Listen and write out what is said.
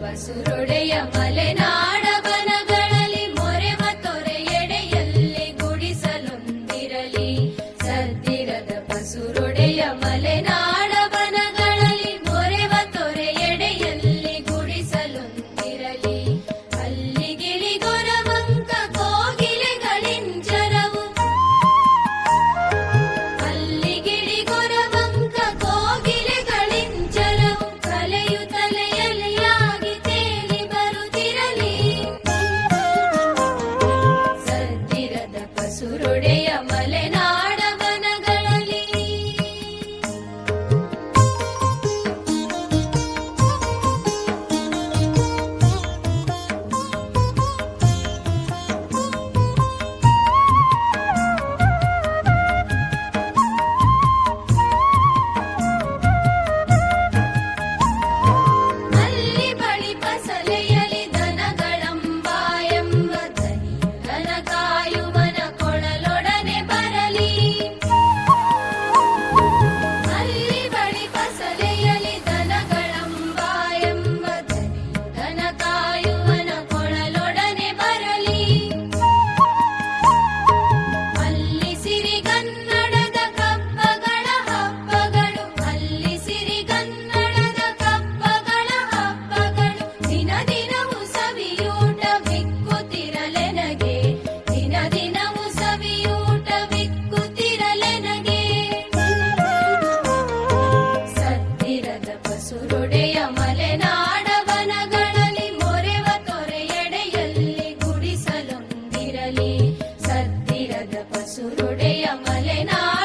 ಪಸುರೊಡೆಯ ಮಲೆನಾಡ ಸತ್ತಿರದ ಪಸುರುಡೆಯ ಮಲೆನಾ